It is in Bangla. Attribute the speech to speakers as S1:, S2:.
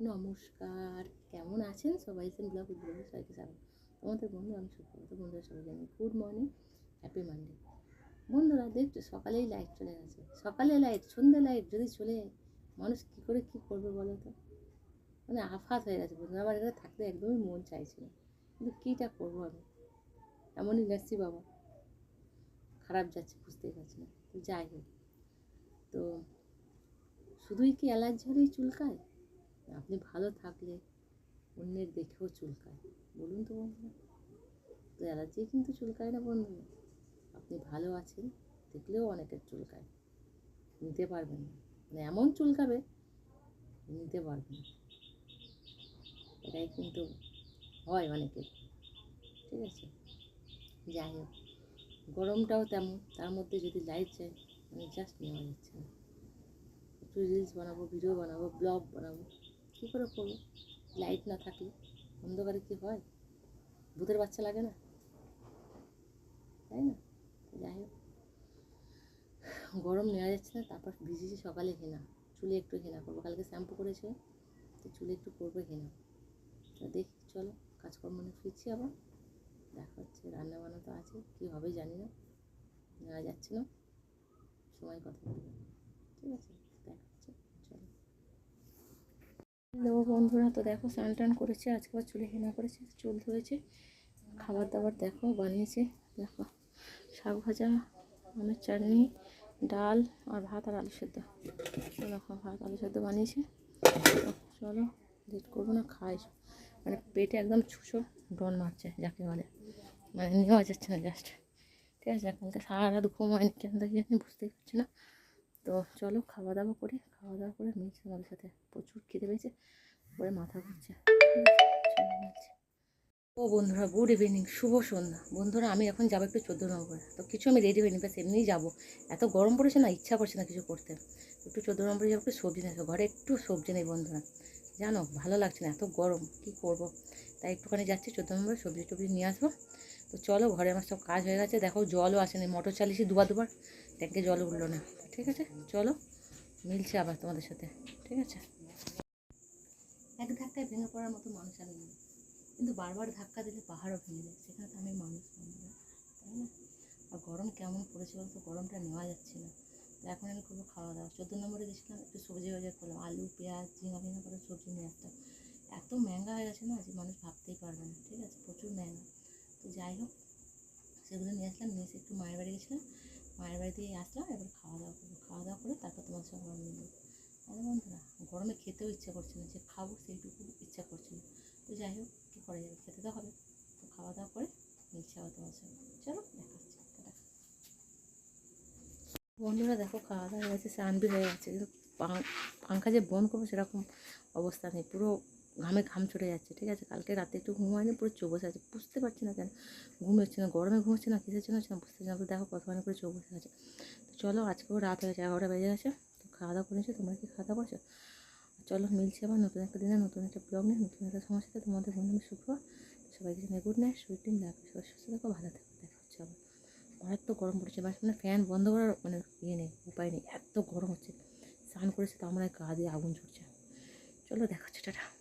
S1: নমস্কার। কেমন আছেন? সবাই সেন ব্লগ উদ্যোগ সবাইকে স্বাগত। তোমাদের বন্ধু, আমি সুপ্রভাত। বন্ধুরা সবাই জানি গুড মর্নিং, হ্যাপি মানডে। বন্ধুরা, দেখছ, সকালেই লাইট চলে গেছে। সকালে লাইট সন্ধ্যে লাইট যদি চলে যায়, মানুষ কী করে কী করবে বলো তো? মানে আফাত হয়ে গেছে বন্ধুরা। আমার এখানে থাকতে একদমই মন চাইছিল কিন্তু কীটা করব আমি? এমনই যাচ্ছি বাবা। খারাপ যাচ্ছে, বুঝতেই পারছি না। যাই হোক। তো, শুধুই কি অ্যালার্জি হলেই চুলকায়? আপনি ভালো থাকলে অন্যের দেখেও চুলকায়। বলুন তো বন্ধুরা। তো অ্যালার্জি কিন্তু চুলকায় না বন্ধুরা আপনি ভালো আছেন, দেখলেও অনেকের চুলকায়। নিতে পারবেন না। মানে এমন চুলকাবে, নিতে পারবেন না। এটাই কিন্তু হয় অনেকের। ঠিক আছে? যাই হোক, গরমটাও তেমন। তার মধ্যে যদি লাইট যায় মানে জাস্ট নেওয়া যাচ্ছে না একটু রিলস বানাবো ভিডিও বানাবো ব্লগ বানাবো। কী করে করব? লাইট না থাকলে অন্ধকারে কি হয়? ভূতের বাচ্চা লাগে না? তাই না? যাই হোক। গরম নেওয়া যাচ্ছে না, তারপর ভিজেছি সকালে হেনা চুলে একটু হেনা করব। কালকে শ্যাম্পু করেছে, তো চুলে একটু করব হেনা তো দেখি, চলো কাজকর্ম নিয়ে ফিরছি আবার। দেখা হচ্ছে রান্না বান্না তো আছে, কী হবে জানি না। নেওয়া যাচ্ছে না। সময় কথা বলব। ঠিক আছে দেখা হচ্ছে চলো হ্যালো বন্ধুরা, তো দেখো স্নান টান করেছে, আজকে আবার চুলে হেনা করেছে চুল ধুয়েছে খাবার দাবার দেখো, বানিয়েছে। দেখো, শাক ভাজা আমের চাটনি, ডাল আর ভাত আর আলু সেদ্ধ। দেখো, ভাত, আলু সেদ্ধ বানিয়েছে। চলো, লেট করব না, খাই। মানে পেটে একদম ছুঁচো ডন মারছে, যাকে বলে। মানে নেওয়া যাচ্ছে না জাস্ট ঠিক আছে, কালকে সারা রাত ঘুম হয়নি, কেন দেখি বুঝতেই পারছি না। তো চলো খাওয়া দাওয়া করি খাওয়া দাওয়া করে মিলছে আমাদের সাথে। প্রচুর খিদে পেয়েছে, পরে মাথা ঘুরছে। ও বন্ধুরা গুড ইভিনিং শুভ সন্ধ্যা। বন্ধুরা, আমি এখন যাব একটু চোদ্দ নম্বরে তো কিছু আমি রেডি হইনি ব্যাস এমনিই যাব। এত গরম পড়েছে না, ইচ্ছা করছে না কিছু করতে। একটু চোদ্দ নম্বরে যাব, একটু সবজি নেই ঘরে একটু সবজি নেই বন্ধুরা। জানো, ভালো লাগছে না, এত গরম, কি করব? তাই একটুখানি যাচ্ছি, চোদ্দ নম্বরে সবজি টবজি নিয়ে আসব। তো চলো, ঘরে আমার সব কাজ হয়ে গেছে। দেখো, জলও আসেনি, মোটর চালিয়েছি দুবার দুবার। ট্যাঙ্কে জল উঠল না। ঠিক আছে? চলো, মিলছে আবার তোমাদের সাথে, ঠিক আছে? এক ধাক্কায় ভেঙে পড়ার মতো মানুষ আমি নই। কিন্তু বারবার ধাক্কা দিলে পাহাড়ও ভেঙে যায়, সেখানে তো আমি মানুষ তাই না? আর গরম কেমন পড়েছে বলতো গরমটা নেওয়া যাচ্ছে না। তো এখন আমি করব খাওয়া দাওয়া। চোদ্দ নম্বরে গেছিলাম, একটু সবজি বাজার করলাম, আলু, পেঁয়াজ, ঝিঙা ফিঙা করে সবজি নিয়ে আসতাম। এত ম্যাঙ্গা হয়ে গেছে না যে মানুষ ভাবতেই পারবে না, ঠিক আছে? প্রচুর ম্যাঙ্গা। তো যাই হোক, সেগুলো নিয়ে আসলাম, নিয়ে এসে একটু মায়ের বাড়ি গেছিলাম। মায়ের বাড়ি দিয়ে আসলাম এবার খাওয়া দাওয়া করব। খাওয়া দাওয়া করে তারপর তোমার সঙ্গে আমার মিলবো আরে বন্ধুরা, গরমে খেতেও ইচ্ছা করছে না, যে খাব সেইটুকু ইচ্ছা করছে না। তো যাই হোক, কী করা যাবে? খেতে তো হবে। তো খাওয়া দাওয়া করে মিলছে আবার তোমার সঙ্গে। চলো দেখা হচ্ছে বন্ধুরা, দেখো খাওয়া দাওয়া হয়ে গেছে স্নান বি হয়ে গেছে। কিন্তু পাং- পাংখা যে বন্ধ করব সেরকম অবস্থা নেই। পুরো ঘামে ঘাম চড়ে যাচ্ছে, ঠিক আছে? কালকে রাতে একটু ঘুম হয়নি, পুরো চোখ বসে আছে, বুঝতে পারছি না কেন? ঘুম হচ্ছে না, গরমে ঘুম হচ্ছে না, কিসের জন্য হচ্ছে না, বুঝতে পারছি না দেখো কতখানি করে চোখ বসে আছে। তো চলো, আজকেও রাত হয়ে গেছে, এগারোটা বেজে গেছে, তো খাওয়া দাওয়া করেছ, তোমরা কি খাওয়া দাওয়া করছ? চলো, মিলছে আবার নতুন একটা দিনে, নতুন একটা ব্লগ নিয়ে, নতুন একটা সমস্যাতে তোমাদের বন্ধু শুক্রবার সবাইকে জানাই গুড নাইট সুইট ডিম দেখো সবাই সুস্থ থাকো, ভালো থাকো, দেখা হচ্ছে আবার। মারাত্মক গরম পড়েছে বাস মানে ফ্যান বন্ধ করার মানে ইয়ে নেই, উপায় নেই, এত গরম হচ্ছে, স্নান করেছে তো আমার গা দিয়ে আগুন ঝরছে। চলো, দেখা হচ্ছে, টাটা।